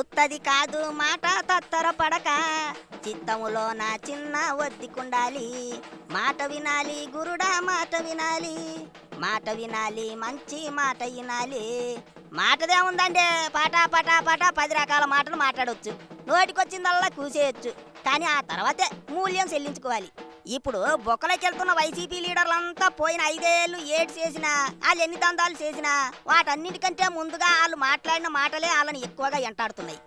ఉత్తది కాదు మాట తత్తర పడక. చిత్తములో నా చిన్న ఒద్దికుండాలి మాట వినాలి గురుడా మాట వినాలి. మాట వినాలి మంచి మాట వినాలి. మాటదే ఉందండి పాటా పటా పటా పది రకాల మాటలు మాట్లాడవచ్చు నోటికొచ్చిందల్లా కూసేయచ్చు. కానీ ఆ తర్వాతే మూల్యం చెల్లించుకోవాలి. ఇప్పుడు బొక్కలకెళ్తున్న వైసీపీ లీడర్లంతా పోయిన ఐదేళ్ళు ఏడు చేసినా వాళ్ళు ఎన్ని దందాలు చేసినా వాటన్నిటికంటే ముందుగా వాళ్ళు మాట్లాడిన మాటలే వాళ్ళని ఎక్కువగా ఎంటాడుతున్నాయి.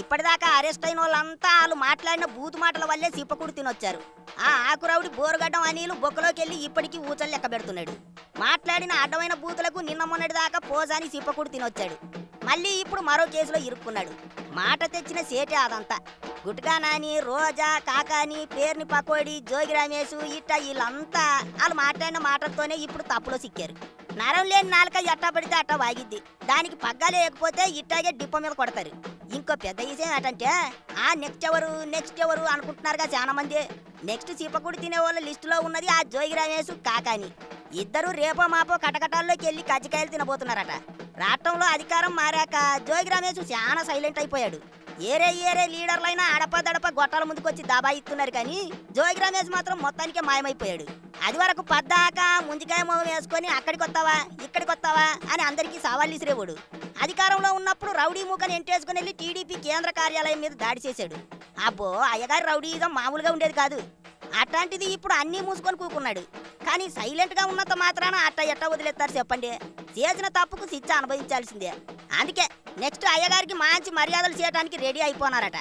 ఇప్పటిదాకా అరెస్ట్ అయిన వాళ్ళంతా వాళ్ళు మాట్లాడిన బూతు మాటల వల్లే సిప్పకుడు తినొచ్చారు. ఆ ఆకురావుడి బోరుగడ్డం అనీలు బొక్కలోకి వెళ్ళి ఇప్పటికీ ఊచలు లెక్క పెడుతున్నాడు. మాట్లాడిన అడ్డమైన బూతులకు నిన్న మొన్నటి దాకా పోజాని సిప్పకుడు తినొచ్చాడు. మళ్ళీ ఇప్పుడు మరో కేసులో ఇరుక్కున్నాడు. మాట తెచ్చిన సేటే అదంతా. గుట్కా నాని రోజా కాకాని పేర్ని పకోడి జోగి రమేష్ ఇట్ట వీళ్ళంతా వాళ్ళు మాట్లాడిన మాటలతోనే ఇప్పుడు తప్పులో సిక్కారు. నరం లేని నాలుక ఎట్టా పడితే అట్టా వాగిద్ది. దానికి పగ్గాలు లేకపోతే ఇట్టాగే డిప్ప మీద కొడతారు. ఇంకో పెద్ద విషయం ఏంటంటే ఆ నెక్స్ట్ ఎవరు నెక్స్ట్ ఎవరు అనుకుంటున్నారుగా చాలా మంది. నెక్స్ట్ చీపకుడు తినే వాళ్ళ లిస్టులో ఉన్నది ఆ జోగి రమేష్ కాకాని. ఇద్దరు రేపో మాపో కటకటాల్లోకి వెళ్ళి కజ్జికాయలు తినబోతున్నారట. రాష్ట్రంలో అధికారం మారాక జోగి రమేష్ చాలా సైలెంట్ అయిపోయాడు. ఏరే ఏరే లీడర్లైనా అడప దడప గొట్టాల ముందుకొచ్చి దబాయిస్తున్నారు కానీ జోగి రమేష్ మాత్రం మొత్తానికే మాయమైపోయాడు. అది వరకు పద్దాక ముంజికాయ మొహం వేసుకొని అక్కడికి వస్తావా ఇక్కడికి వస్తావా అని అందరికీ సవాళ్ళు ఇసిరేవాడు అధికారంలో ఉన్నప్పుడు రౌడీ మూకని ఎంటేసుకుని వెళ్ళి టీడీపీ కేంద్ర కార్యాలయం మీద దాడి చేశాడు. అబ్బో అయ్యగారి రౌడీగా మామూలుగా ఉండేది కాదు. అట్లాంటిది ఇప్పుడు అన్నీ మూసుకొని కూకున్నాడు. కానీ సైలెంట్గా ఉన్నంత మాత్రాన అట్ట ఎట్ట వదిలేస్తారు చెప్పండి. చేసిన తప్పుకు శిక్ష అనుభవించాల్సిందే. అందుకే నెక్స్ట్ అయ్యగారికి మంచి మర్యాదలు చేయడానికి రెడీ అయిపోనారట.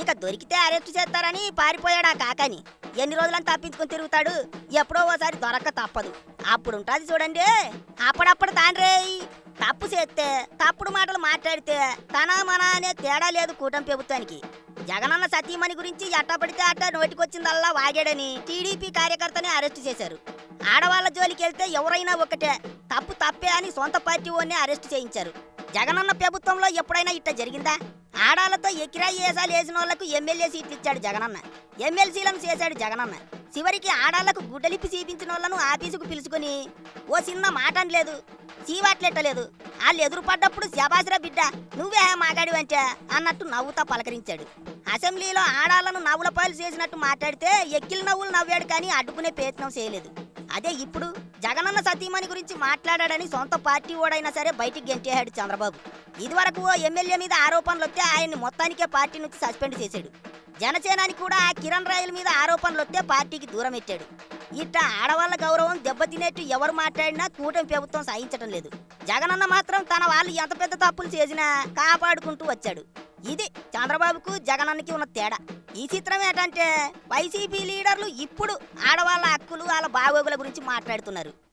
ఇక దొరికితే అరెస్ట్ చేస్తారని పారిపోయాడు ఆ కాకని. ఎన్ని రోజులని తప్పించుకొని తిరుగుతాడు? ఎప్పుడో ఓసారి దొరక్క తప్పదు. అప్పుడు ఉంటుంది చూడండి. అప్పుడప్పుడు తాండ్రే తప్పు చేస్తే తప్పుడు మాటలు మాట్లాడితే తన మన అనే తేడా లేదు కూటమి ప్రభుత్వానికి. జగనన్న సతీమణి గురించి ఎట్ట పడితే అట్ట నోటికొచ్చిందల్లా వాగాడని టీడీపీ కార్యకర్తని అరెస్ట్ చేశారు. ఆడవాళ్ళ జోలికి వెళ్తే ఎవరైనా ఒకటే తప్పు తప్పే అని సొంత పార్టీ ఓన్నే అరెస్ట్ చేయించారు. జగనన్న ప్రభుత్వంలో ఎప్పుడైనా ఇట్ట జరిగిందా? ఆడాలతో ఎకిరాయి వేసాలు వేసిన వాళ్ళకు ఎమ్మెల్యే సీట్లు ఇచ్చాడు జగనన్న. ఎమ్మెల్సీలను చేశాడు జగనన్న. చివరికి ఆడాళ్ళకు గుడ్డలిప్పి చూపించిన వాళ్ళను ఆఫీసుకు పిలుచుకొని ఓ చిన్న మాట అనలేదు చీవాట్లెట్టలేదు వాళ్ళు ఎదురుపడ్డప్పుడు శబాసిరా బిడ్డ నువ్వే మాగాడివంటే అన్నట్టు నవ్వుతా పలకరించాడు. అసెంబ్లీలో ఆడాలను నవ్వుల పాలు చేసినట్టు మాట్లాడితే ఎక్కిల నవ్వులు నవ్వాడు కానీ అడ్డుకునే ప్రయత్నం చేయలేదు. అదే ఇప్పుడు జగనన్న సతీమణి గురించి మాట్లాడాడని సొంత పార్టీ ఓడైనా సరే బయటికి గెంటేశాడు చంద్రబాబు. ఇదివరకు ఓ ఎమ్మెల్యే మీద ఆరోపణలు వస్తే ఆయన్ని మొత్తానికే పార్టీ నుంచి సస్పెండ్ చేశాడు. జనసేనాని కూడా ఆ కిరణ్ రాయల మీద ఆరోపణలు వస్తే పార్టీకి దూరం పెట్టాడు ఇట్ట ఆడవాళ్ళ గౌరవం దెబ్బతినేట్టు ఎవరు మాట్లాడినా కూటమి ప్రభుత్వం సహించటం లేదు. జగనన్న మాత్రం తన వాళ్ళు ఎంత పెద్ద తప్పులు చేసినా కాపాడుకుంటూ వచ్చాడు. ఇది చంద్రబాబుకు జగనన్నకి ఉన్న తేడా. ఈ చిత్రం ఏంటంటే వైసీపీ లీడర్లు ఇప్పుడు ఆడవాళ్ళ హక్కులు వాళ్ళ బాగోగుల గురించి మాట్లాడుతున్నారు.